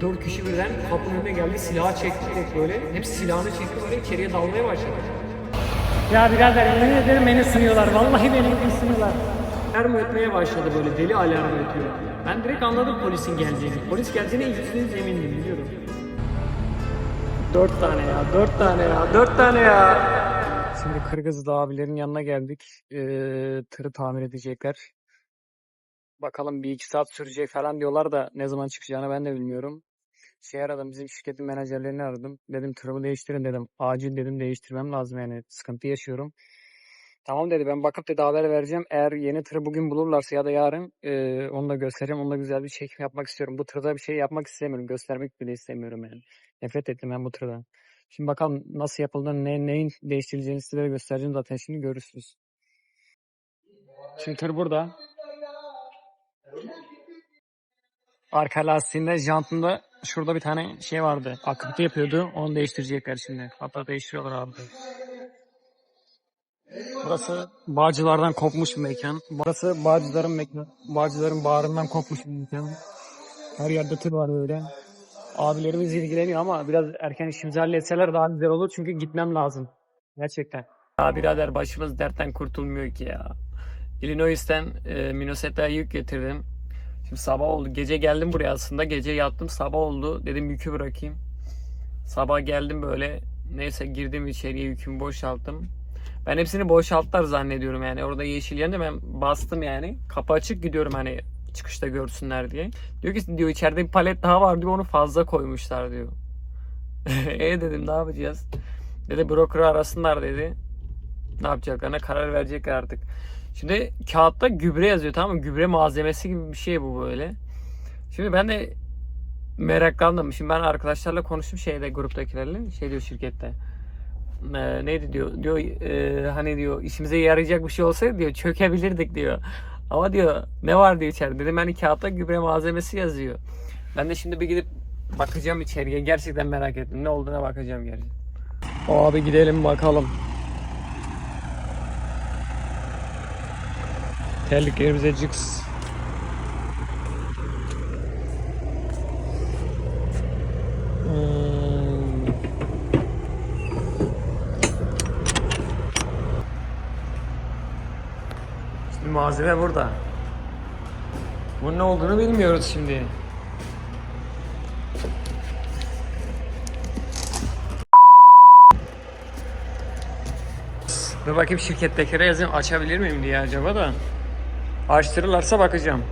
Dört kişi birden kapının önüne geldi, silahı çekti direkt böyle. Hepsi silahını çekti böyle içeriye dalmaya başladı. Ya birader yemin ederim beni sınıyorlar. Vallahi beni sınıyorlar. Alarm ötmeye başladı böyle, deli alarm ötüyor. Ben direkt anladım polisin geleceğini. Polis geleceğine yüzde yüz emindim biliyorum. Dört tane ya, dört tane ya, dört tane ya. Şimdi Kırgızlı abilerin yanına geldik. Ee, tırı tamir edecekler. Bakalım bir iki saat sürecek falan diyorlar da ne zaman çıkacağını ben de bilmiyorum. Şey aradım bizim şirketin menajerlerini aradım. Dedim tırımı değiştirin dedim. Acil dedim değiştirmem lazım yani sıkıntı yaşıyorum. Tamam dedi ben bakıp dedi haber vereceğim. Eğer yeni tırı bugün bulurlarsa ya da yarın e, onu da göstereceğim. Onunla güzel bir çekim yapmak istiyorum. Bu tırda bir şey yapmak istemiyorum. Göstermek bile istemiyorum yani. Nefret ettim ben bu tırdan. Şimdi bakalım nasıl yapıldığını, ne, neyin değiştirileceğini sizlere göstereceğim zaten şimdi görürsünüz. Şimdi tır burada. Arka lastiğinde, jantında şurada bir tane şey vardı. Akıntı yapıyordu. Onu değiştirecekler şimdi. Hatta değiştiriyorlar abi. Burası Bağcılar'dan kopmuş bir mekan. Burası Bağcılar'ın mekanı. Bağcılar'ın bağrından kopmuş bir mekan. Her yerde tır var böyle. Abilerimiz ilgileniyor ama biraz erken işimizi halletseler daha güzel olur çünkü gitmem lazım. Gerçekten. Ya birader başımız dertten kurtulmuyor ki ya. Illinois'ten e, Minnesota'ya yük getirdim. Şimdi sabah oldu. Gece geldim buraya aslında. Gece yattım sabah oldu. Dedim yükü bırakayım. Sabah geldim böyle. Neyse girdim içeriye yükümü boşalttım. Ben hepsini boşalttılar zannediyorum yani. Orada yeşil yanınca ben bastım yani. Kapı açık gidiyorum hani çıkışta görsünler diye. Diyor ki diyor içeride bir palet daha var diyor onu fazla koymuşlar diyor. e dedim ne yapacağız? Dedi broker arasınlar dedi. Ne yapacaklarına karar verecekler artık. Şimdi kağıtta gübre yazıyor tamam mı? Gübre malzemesi gibi bir şey bu böyle. Şimdi ben de meraklandım. Şimdi ben arkadaşlarla konuştum şeyde gruptakilerle. Şey diyor şirkette. Ee, neydi diyor. Diyor e, hani diyor işimize yarayacak bir şey olsaydı diyor çökebilirdik diyor. Ama diyor ne var diyor içeride. Dedim hani kağıtta gübre malzemesi yazıyor. Ben de şimdi bir gidip bakacağım içeriye. Gerçekten merak ettim. Ne olduğuna bakacağım gerçekten. Abi gidelim bakalım. Terliklerimize cıks. Hmm. Malzeme burada. Bunun ne olduğunu bilmiyoruz şimdi. Dur bakayım şirkettekilere yazayım açabilir miyim diye acaba da. Açtırırlarsa bakacağım.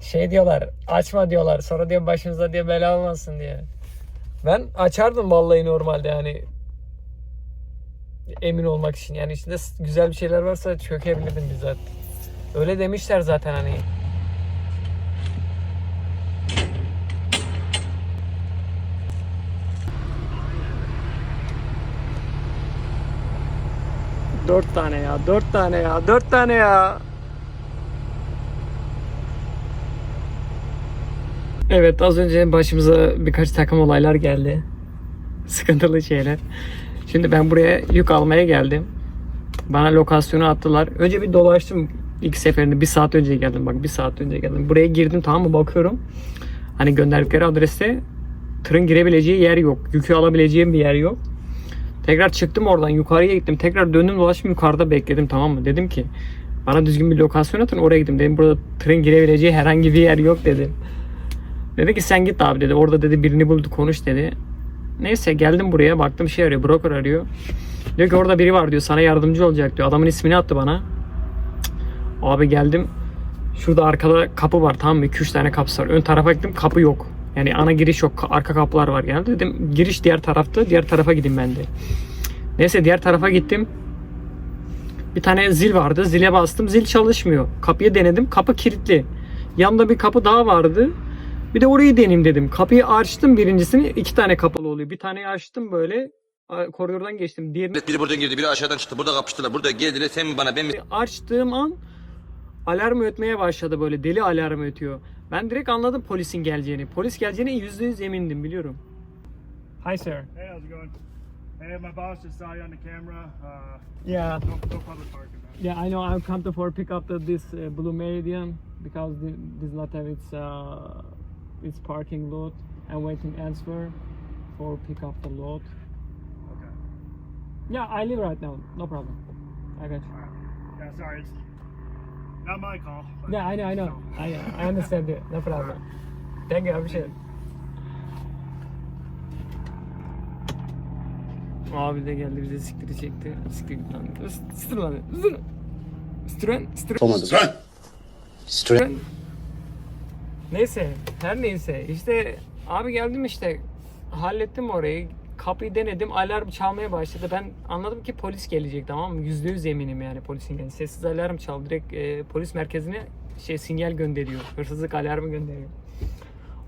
Şey diyorlar açma diyorlar sonra diyor başınıza diye bela olmasın diye. Ben açardım vallahi normalde yani. Emin olmak için yani içinde güzel bir şeyler varsa çökebilirdim bizzat. Öyle demişler zaten hani. Dört tane ya, dört tane ya, dört tane ya. Evet az önce başımıza birkaç takım olaylar geldi. Sıkıntılı şeyler. Şimdi ben buraya yük almaya geldim. Bana lokasyonu attılar. Önce bir dolaştım ilk seferinde. Bir saat önce geldim bak bir saat önce geldim. Buraya girdim tamam mı bakıyorum. Hani gönderdikleri adreste tırın girebileceği yer yok. Yükü alabileceğim bir yer yok. Tekrar çıktım oradan yukarıya gittim. Tekrar döndüm dolaştım yukarıda bekledim tamam mı? Dedim ki bana düzgün bir lokasyon atın oraya gittim. Dedim burada tırın girebileceği herhangi bir yer yok dedim. Dedi ki sen git abi dedi. Orada dedi birini buldu konuş dedi. Neyse geldim buraya baktım şey arıyor broker arıyor. Diyor ki orada biri var diyor sana yardımcı olacak diyor. Adamın ismini attı bana. Abi geldim. Şurada arkada kapı var tamam mı? 2-3 tane kapısı var. Ön tarafa gittim kapı yok. Yani ana giriş yok. ka- Arka kapılar var genelde. Dedim giriş diğer tarafta. Diğer tarafa gideyim ben de. Neyse diğer tarafa gittim. Bir tane zil vardı. Zile bastım. Zil çalışmıyor. Kapıyı denedim. Kapı kilitli. Yanında bir kapı daha vardı. Bir de orayı deneyeyim dedim. Kapıyı açtım birincisini. iki tane kapalı oluyor. Bir taneyi açtım böyle. Koridordan geçtim. Diğerini Biri buradan girdi, biri aşağıdan çıktı. Burada kapıştılar. Burada geldiler. Sen mi bana, ben mi? açtığım an alarm ötmeye başladı böyle. Deli alarm ötüyor. Ben direkt anladım polisin geleceğini. Polis geleceğine yüzde yüz emindim biliyorum. Hi sir. Hey, how's it going? Hey, my boss just saw you on the camera. Uh, Yeah. no, no public parking, man. Yeah, I know. I've come to for pick up the, this uh, blue meridian because the, this not have its uh, it's parking lot. I'm waiting answer for pick up the load. Okay. Yeah, I leave right now. No problem. I got you. Right. Yeah, sorry, it's not my call. Yeah, I know, I know. I, I understand it. No problem. Thank you, I appreciate it. Abi de geldi bize siktiri çekti. Siktir git lan. Siktir lan. Siktir. Stren, stren. Stren. Neyse, her neyse. İşte abi geldim işte. Hallettim orayı. Kapıyı denedim. Alarm çalmaya başladı. Ben anladım ki polis gelecek tamam mı? Yüzde yüz eminim yani polisin geldi. Sessiz alarm çal. Direkt e, polis merkezine şey sinyal gönderiyor. Hırsızlık alarmı gönderiyor.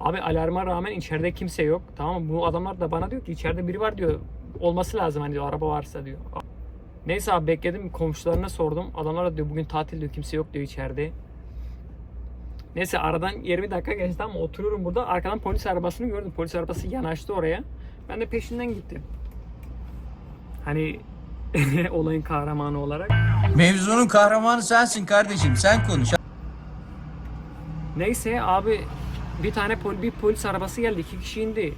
Abi alarma rağmen içeride kimse yok. Tamam mı? Bu adamlar da bana diyor ki içeride biri var diyor. Olması lazım hani diyor araba varsa diyor. Neyse abi bekledim komşularına sordum. Adamlar da diyor bugün tatil diyor kimse yok diyor içeride. Neyse aradan 20 dakika geçti ama oturuyorum burada. Arkadan polis arabasını gördüm. Polis arabası yanaştı oraya. Ben de peşinden gittim. Hani olayın kahramanı olarak. Mevzunun kahramanı sensin kardeşim. Sen konuş. Neyse abi bir tane pol bir polis arabası geldi. iki kişi indi.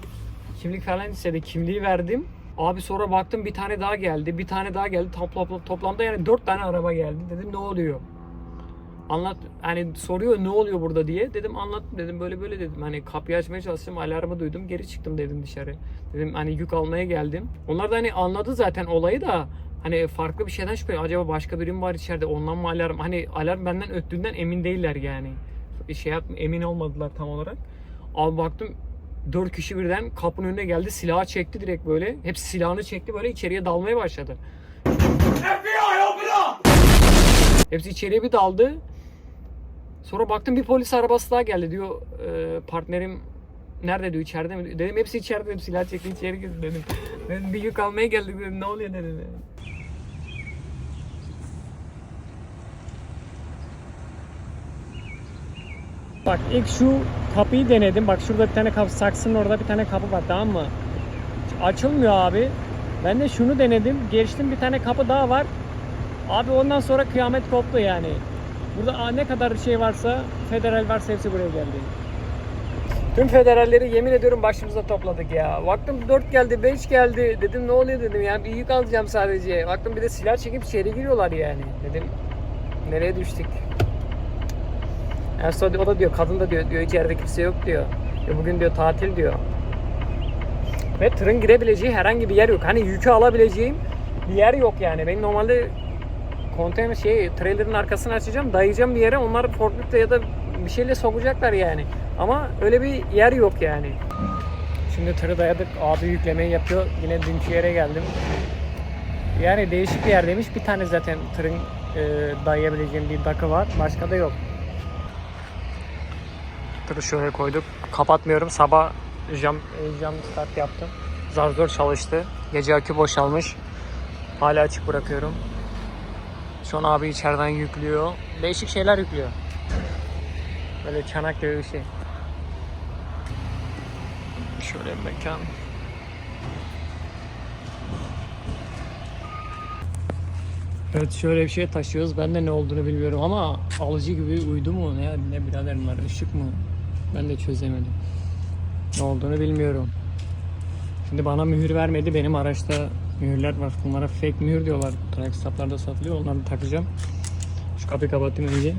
Kimlik falan istedi. Kimliği verdim. Abi sonra baktım bir tane daha geldi. Bir tane daha geldi. Toplam, toplamda yani dört tane araba geldi. Dedim ne oluyor? Anlat hani soruyor ne oluyor burada diye. Dedim anlat dedim böyle böyle dedim. Hani kapıyı açmaya çalıştım. Alarmı duydum. Geri çıktım dedim dışarı. Dedim hani yük almaya geldim. Onlar da hani anladı zaten olayı da hani farklı bir şeyden şüphe. Acaba başka biri mi var içeride? Ondan mı alarm? Hani alarm benden öttüğünden emin değiller yani. Şey yap, emin olmadılar tam olarak. Abi baktım dört kişi birden kapının önüne geldi. Silahı çekti direkt böyle. Hepsi silahını çekti böyle içeriye dalmaya başladı. Hepsi içeriye bir daldı. Sonra baktım bir polis arabası daha geldi diyor e, partnerim nerede diyor içeride mi? Dedim hepsi içeride dedim silah çekti içeri girdi dedim. dedim bir yük almaya geldik dedim ne oluyor dedim. Bak ilk şu kapıyı denedim. Bak şurada bir tane kapı saksının orada bir tane kapı var tamam mı? Açılmıyor abi. Ben de şunu denedim. Geçtim bir tane kapı daha var. Abi ondan sonra kıyamet koptu yani. Burada aa, ne kadar şey varsa, federal varsa hepsi buraya geldi. Tüm federalleri yemin ediyorum başımıza topladık ya. Baktım 4 geldi, 5 geldi. Dedim ne oluyor dedim ya. Bir yük alacağım sadece. Baktım bir de silah çekip içeri giriyorlar yani. Dedim nereye düştük? En son o da diyor, kadın da diyor, diyor içeride kimse yok diyor. E bugün diyor tatil diyor. Ve tırın girebileceği herhangi bir yer yok. Hani yükü alabileceğim bir yer yok yani. Benim normalde konteyner şey trailer'ın arkasını açacağım, dayayacağım bir yere. Onlar forkliftle ya da bir şeyle sokacaklar yani. Ama öyle bir yer yok yani. Şimdi tırı dayadık. Abi yüklemeyi yapıyor. Yine dünkü yere geldim. Yani değişik bir yerdeymiş. Bir tane zaten tırın e, dayayabileceğim bir dakı var. Başka da yok. Tırı şöyle koyduk. Kapatmıyorum. Sabah jam, e, jam start yaptım. Zar zor çalıştı. Gece akü boşalmış. Hala açık bırakıyorum. An abi içeriden yüklüyor. Değişik şeyler yüklüyor. Böyle çanak gibi bir şey. Şöyle bir mekan. Evet şöyle bir şey taşıyoruz. Ben de ne olduğunu bilmiyorum ama alıcı gibi uydu mu ne ne biraderim var ışık mı? Ben de çözemedim. Ne olduğunu bilmiyorum. Şimdi bana mühür vermedi. Benim araçta mühürler var. Bunlara fake mühür diyorlar. Track stoplarda satılıyor. Onları takacağım. Şu kapıyı kapatayım önce.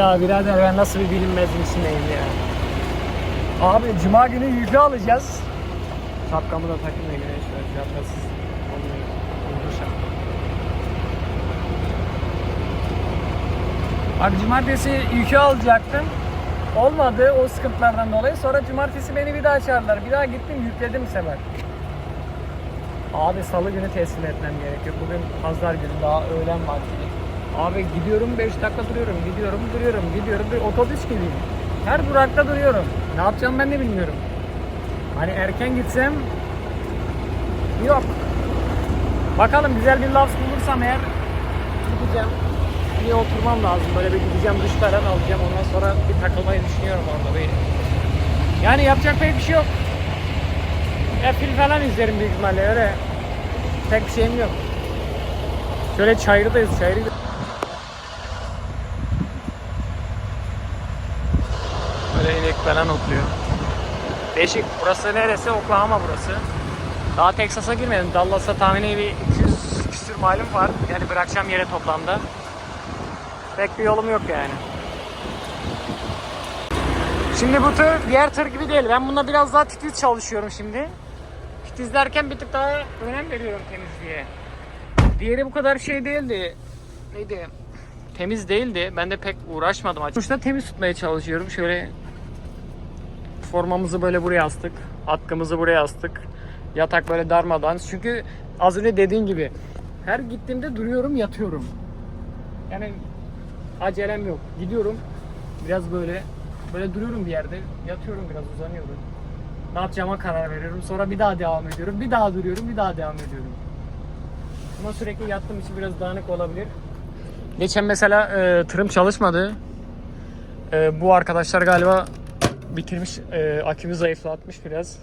Ya birader ben nasıl bir bilinmezin içindeyim ya. Abi cuma günü yükü alacağız. Şapkamı da takayım da güneş var. Şapkasız olmuyor. Uyku şapka. Abi cumartesi yükü alacaktım. Olmadı o sıkıntılardan dolayı. Sonra cumartesi beni bir daha çağırdılar. Bir daha gittim yükledim bu sefer. Abi salı günü teslim etmem gerekiyor. Bugün pazar günü daha öğlen vakti. Abi gidiyorum 5 dakika duruyorum, gidiyorum duruyorum, gidiyorum bir otobüs gibiyim. Her durakta duruyorum. Ne yapacağım ben de bilmiyorum. Hani erken gitsem yok. Bakalım güzel bir laf bulursam eğer gideceğim. Bir oturmam lazım. Böyle bir gideceğim duş falan alacağım. Ondan sonra bir takılmayı düşünüyorum orada bir. Yani yapacak pek bir şey yok. Ya falan izlerim büyük ihtimalle öyle. Pek bir şeyim yok. Şöyle çayırıdayız. Çayırı Böyle inek falan otluyor. Değişik. Burası neresi? Oklahoma burası. Daha Texas'a girmedim. Dallas'a tahmini bir 200 küsür malum var. Yani bırakacağım yere toplamda. Pek bir yolum yok yani. Şimdi bu tır diğer tır gibi değil. Ben bunda biraz daha titiz çalışıyorum şimdi. Titizlerken bir tık daha önem veriyorum temizliğe. Diğeri bu kadar şey değildi. Neydi? Temiz değildi. Ben de pek uğraşmadım. Sonuçta temiz tutmaya çalışıyorum. Şöyle formamızı böyle buraya astık. Atkımızı buraya astık. Yatak böyle darmadan. Çünkü az önce dediğin gibi her gittiğimde duruyorum yatıyorum. Yani acelem yok. Gidiyorum biraz böyle böyle duruyorum bir yerde. Yatıyorum biraz uzanıyorum. Ne yapacağıma karar veriyorum. Sonra bir daha devam ediyorum. Bir daha duruyorum. Bir daha devam ediyorum. Ama sürekli yattığım için biraz dağınık olabilir. Geçen mesela e, tırım çalışmadı. E, bu arkadaşlar galiba bitirmiş. E, akümü zayıflatmış biraz.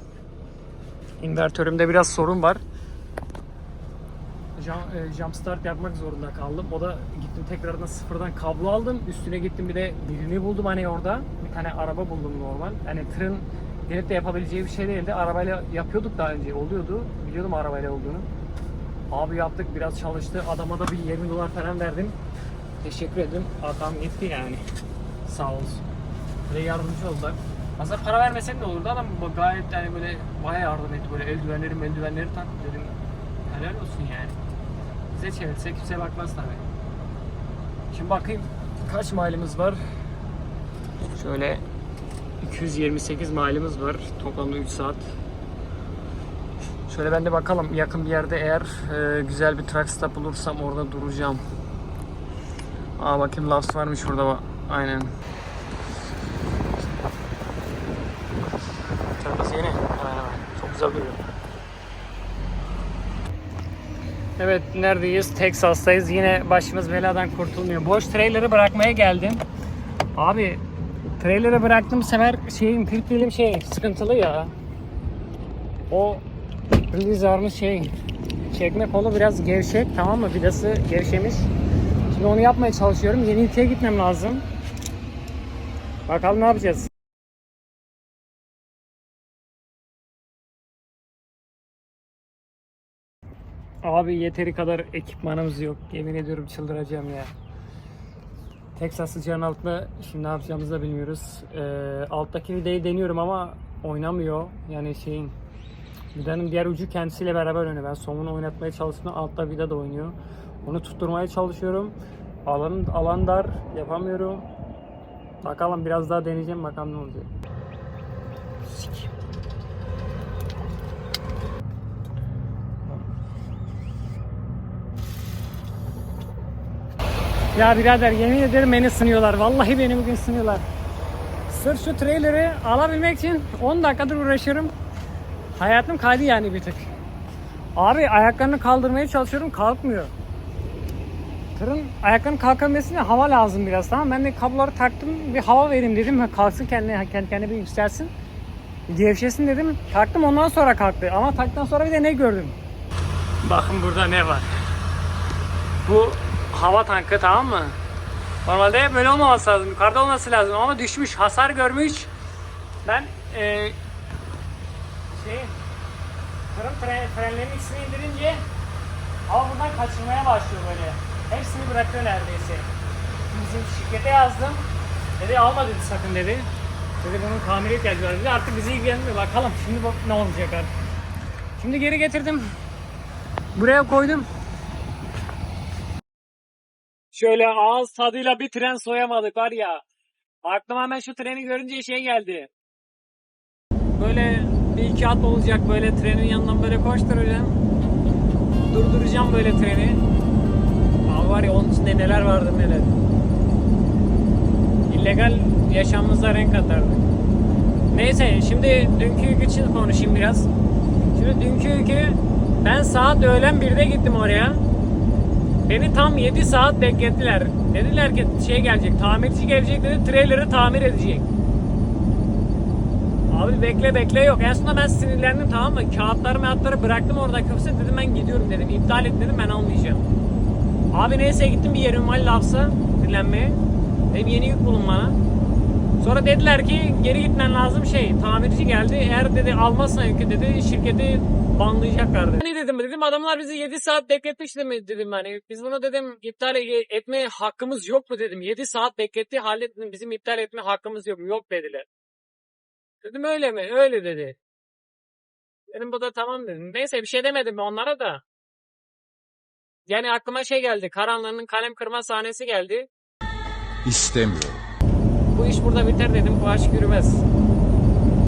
İnvertörümde biraz sorun var. Jam, e, jump start yapmak zorunda kaldım. O da gittim tekrardan sıfırdan kablo aldım. Üstüne gittim bir de birini buldum hani orada. Bir tane araba buldum normal. Hani tırın gelip de yapabileceği bir şey değildi. Arabayla yapıyorduk daha önce. Oluyordu. Biliyordum arabayla olduğunu. Abi yaptık biraz çalıştı. Adama da bir 20 dolar falan verdim. Teşekkür ederim. Adam gitti yani. Sağ olsun. Böyle yardımcı oldular. Aslında para vermesem de olurdu adam gayet yani böyle bayağı yardım etti. Böyle eldivenleri eldivenleri tak dedim. Helal olsun yani. Bize çevirse kimse bakmaz tabi. Şimdi bakayım kaç mailimiz var. Şöyle 228 mailimiz var. Toplamda 3 saat. Şöyle ben de bakalım yakın bir yerde eğer e, güzel bir truck stop bulursam orada duracağım. Aa bakayım Loves varmış bak. Aynen. Çantası yeni. Aynen. Çok güzel. Evet neredeyiz? Texas'tayız. Yine başımız beladan kurtulmuyor. Boş trailer'ı bırakmaya geldim. Abi trailer'ı bıraktım sefer şeyin pilpilim şey sıkıntılı ya. O armı şey çekme kolu biraz gevşek tamam mı? Vidası gevşemiş. Şimdi onu yapmaya çalışıyorum. Yeni ülkeye gitmem lazım. Bakalım ne yapacağız. Abi yeteri kadar ekipmanımız yok. Yemin ediyorum çıldıracağım ya. Texas sıcağın altında şimdi ne yapacağımızı da bilmiyoruz. Ee, alttaki vidayı deniyorum ama oynamıyor. Yani şeyin vidanın diğer ucu kendisiyle beraber oynuyor. Ben somunu oynatmaya çalıştığımda altta vida da oynuyor. Onu tutturmaya çalışıyorum. Alan, alan dar yapamıyorum. Bakalım biraz daha deneyeceğim bakalım ne olacak. Sikeyim. Ya birader yemin ederim beni sınıyorlar. Vallahi beni bugün sınıyorlar. Sırf şu trailer'ı alabilmek için 10 dakikadır uğraşıyorum. Hayatım kaydı yani bir tık. Abi ayaklarını kaldırmaya çalışıyorum kalkmıyor. Tırın ayaklarının kalkabilmesine hava lazım biraz tamam Ben de kabloları taktım bir hava vereyim dedim. Kalksın kendine, kendi kendine bir yükselsin. Gevşesin dedim. Taktım ondan sonra kalktı. Ama taktıktan sonra bir de ne gördüm? Bakın burada ne var. Bu hava tankı tamam mı? Normalde böyle olmaması lazım. Yukarıda olması lazım ama düşmüş, hasar görmüş. Ben eee şey tırın fren, frenlerin ikisini indirince hava buradan kaçırmaya başlıyor böyle. Hepsini bırakıyor neredeyse. Bizim şirkete yazdım. Dedi alma dedi sakın dedi. Dedi bunun tamiri ihtiyacı var dedi. Artık bizi ilgilenmiyor. Bakalım şimdi bak ne olacak artık. Şimdi geri getirdim. Buraya koydum. Şöyle ağız tadıyla bir tren soyamadık var ya. Aklıma hemen şu treni görünce şey geldi. Böyle bir iki at olacak böyle trenin yanından böyle koşturacağım. Durduracağım böyle treni. Abi var ya onun içinde neler vardı neler. İllegal yaşamımıza renk katardı. Neyse şimdi dünkü yük için konuşayım biraz. Şimdi dünkü yükü Ben saat öğlen 1'de gittim oraya. Beni tam 7 saat beklettiler. Dediler ki şey gelecek, tamirci gelecek dedi, trailer'ı tamir edecek. Abi bekle bekle yok. En sonunda ben sinirlendim tamam mı? Kağıtları mağıtları bıraktım orada kapısı dedim ben gidiyorum dedim. İptal et dedim ben almayacağım. Abi neyse gittim bir yerim var lapsa dinlenmeye. Dedim yeni yük bulun bana. Sonra dediler ki geri gitmen lazım şey tamirci geldi eğer dedi almazsan yükü dedi şirketi banlayacaklar dedi. Ne dedim dedim adamlar bizi 7 saat bekletmiş mi dedim hani biz bunu dedim iptal e- etme hakkımız yok mu dedim 7 saat bekletti hallettim bizim iptal etme hakkımız yok mu yok dediler. Dedim öyle mi öyle dedi. Dedim bu da tamam dedim. Neyse bir şey demedim onlara da. Yani aklıma şey geldi. Karanlı'nın kalem kırma sahnesi geldi. İstemiyorum. Bu iş burada biter dedim. Bu aşk yürümez.